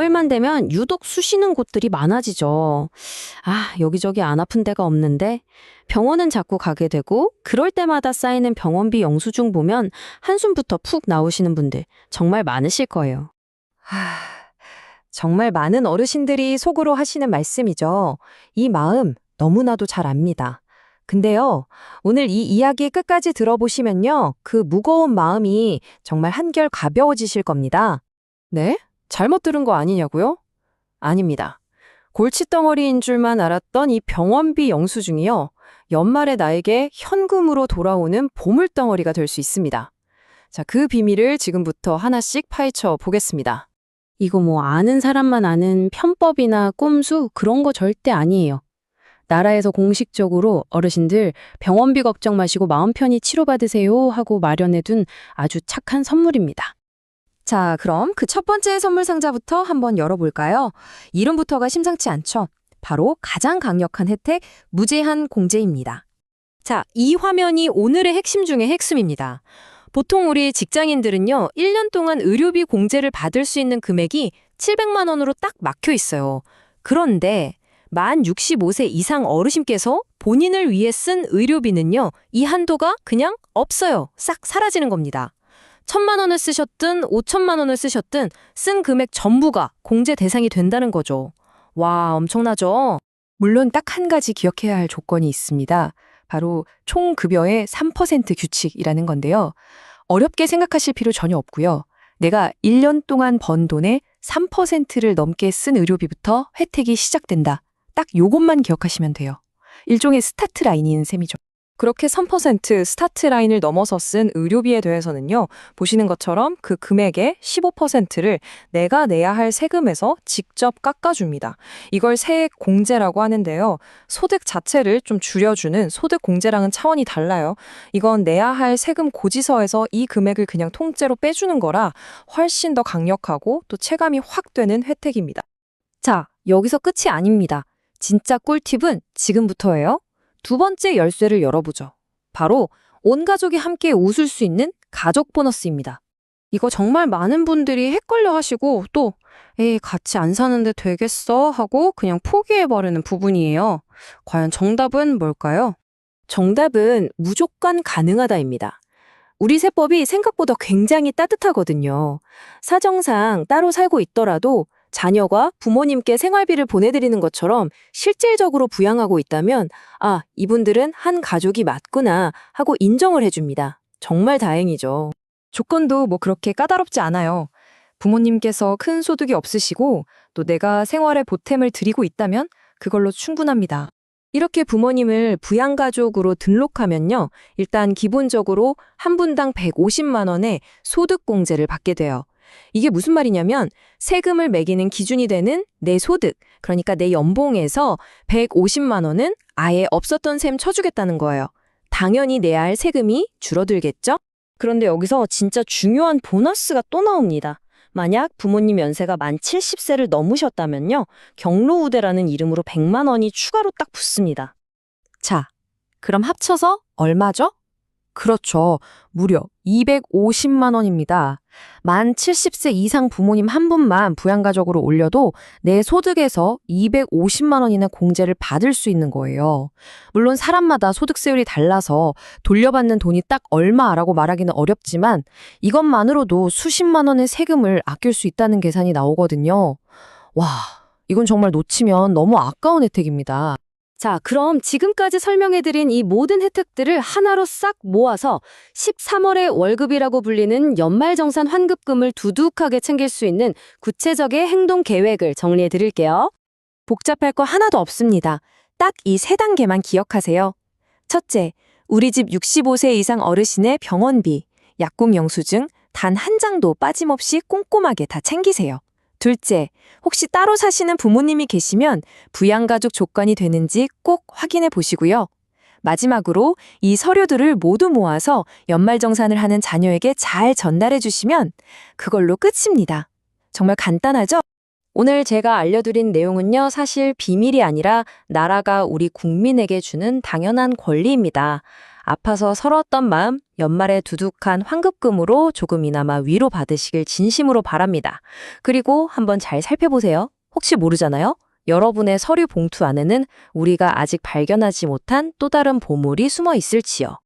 4월만 되면 유독 쑤시는 곳들이 많아지죠. 아, 여기저기 안 아픈 데가 없는데 병원은 자꾸 가게 되고 그럴 때마다 쌓이는 병원비 영수증 보면 한숨부터 푹 나오시는 분들 정말 많으실 거예요. 하, 정말 많은 어르신들이 속으로 하시는 말씀이죠. 이 마음 너무나도 잘 압니다. 근데요, 오늘 이 이야기 끝까지 들어보시면요, 그 무거운 마음이 정말 한결 가벼워지실 겁니다. 네? 잘못 들은 거 아니냐고요? 아닙니다. 골칫덩어리인 줄만 알았던 이 병원비 영수증이요, 연말에 나에게 현금으로 돌아오는 보물덩어리가 될 수 있습니다. 자, 그 비밀을 지금부터 하나씩 파헤쳐 보겠습니다. 이거 뭐 아는 사람만 아는 편법이나 꼼수 그런 거 절대 아니에요. 나라에서 공식적으로 어르신들 병원비 걱정 마시고 마음 편히 치료받으세요 하고 마련해둔 아주 착한 선물입니다. 자, 그럼 그 첫 번째 선물 상자부터 한번 열어볼까요? 이름부터가 심상치 않죠? 바로 가장 강력한 혜택, 무제한 공제입니다. 자, 이 화면이 오늘의 핵심 중의 핵심입니다. 보통 우리 직장인들은요, 1년 동안 의료비 공제를 받을 수 있는 금액이 700만 원으로 딱 막혀 있어요. 그런데 만 65세 이상 어르신께서 본인을 위해 쓴 의료비는요, 이 한도가 그냥 없어요. 싹 사라지는 겁니다. 천만 원을 쓰셨든 5천만 원을 쓰셨든 쓴 금액 전부가 공제 대상이 된다는 거죠. 와, 엄청나죠? 물론 딱 한 가지 기억해야 할 조건이 있습니다. 바로 총 급여의 3% 규칙이라는 건데요. 어렵게 생각하실 필요 전혀 없고요. 내가 1년 동안 번 돈의 3%를 넘게 쓴 의료비부터 혜택이 시작된다. 딱 요것만 기억하시면 돼요. 일종의 스타트 라인인 셈이죠. 그렇게 3% 스타트 라인을 넘어서 쓴 의료비에 대해서는요, 보시는 것처럼 그 금액의 15%를 내가 내야 할 세금에서 직접 깎아줍니다. 이걸 세액 공제라고 하는데요. 소득 자체를 좀 줄여주는 소득 공제랑은 차원이 달라요. 이건 내야 할 세금 고지서에서 이 금액을 그냥 통째로 빼주는 거라 훨씬 더 강력하고 또 체감이 확 되는 혜택입니다. 자, 여기서 끝이 아닙니다. 진짜 꿀팁은 지금부터예요. 두 번째 열쇠를 열어보죠. 바로 온 가족이 함께 웃을 수 있는 가족 보너스입니다. 이거 정말 많은 분들이 헷갈려 하시고 또 에이 같이 안 사는데 되겠어 하고 그냥 포기해버리는 부분이에요. 과연 정답은 뭘까요? 정답은 무조건 가능하다입니다. 우리 세법이 생각보다 굉장히 따뜻하거든요. 사정상 따로 살고 있더라도 자녀가 부모님께 생활비를 보내드리는 것처럼 실질적으로 부양하고 있다면, 아, 이분들은 한 가족이 맞구나 하고 인정을 해줍니다. 정말 다행이죠. 조건도 뭐 그렇게 까다롭지 않아요. 부모님께서 큰 소득이 없으시고 또 내가 생활에 보탬을 드리고 있다면 그걸로 충분합니다. 이렇게 부모님을 부양가족으로 등록하면요. 일단 기본적으로 한 분당 150만 원의 소득공제를 받게 돼요. 이게 무슨 말이냐면 세금을 매기는 기준이 되는 내 소득, 그러니까 내 연봉에서 150만 원은 아예 없었던 셈 쳐주겠다는 거예요. 당연히 내야 할 세금이 줄어들겠죠? 그런데 여기서 진짜 중요한 보너스가 또 나옵니다. 만약 부모님 연세가 만 70세를 넘으셨다면요. 경로우대라는 이름으로 100만 원이 추가로 딱 붙습니다. 자, 그럼 합쳐서 얼마죠? 그렇죠. 무려 250만 원입니다. 만 70세 이상 부모님 한 분만 부양가족으로 올려도 내 소득에서 250만 원이나 공제를 받을 수 있는 거예요. 물론 사람마다 소득세율이 달라서 돌려받는 돈이 딱 얼마라고 말하기는 어렵지만 이것만으로도 수십만 원의 세금을 아낄 수 있다는 계산이 나오거든요. 와, 이건 정말 놓치면 너무 아까운 혜택입니다. 자, 그럼 지금까지 설명해드린 이 모든 혜택들을 하나로 싹 모아서 13월의 월급이라고 불리는 연말정산 환급금을 두둑하게 챙길 수 있는 구체적인 행동 계획을 정리해 드릴게요. 복잡할 거 하나도 없습니다. 딱 이 세 단계만 기억하세요. 첫째, 우리 집 65세 이상 어르신의 병원비, 약국 영수증 단 한 장도 빠짐없이 꼼꼼하게 다 챙기세요. 둘째, 혹시 따로 사시는 부모님이 계시면 부양가족 조건이 되는지 꼭 확인해 보시고요. 마지막으로 이 서류들을 모두 모아서 연말정산을 하는 자녀에게 잘 전달해 주시면 그걸로 끝입니다. 정말 간단하죠? 오늘 제가 알려드린 내용은요, 사실 비밀이 아니라 나라가 우리 국민에게 주는 당연한 권리입니다. 아파서 서러웠던 마음 연말에 두둑한 환급금으로 조금이나마 위로 받으시길 진심으로 바랍니다. 그리고 한번 잘 살펴보세요. 혹시 모르잖아요? 여러분의 서류 봉투 안에는 우리가 아직 발견하지 못한 또 다른 보물이 숨어 있을지요.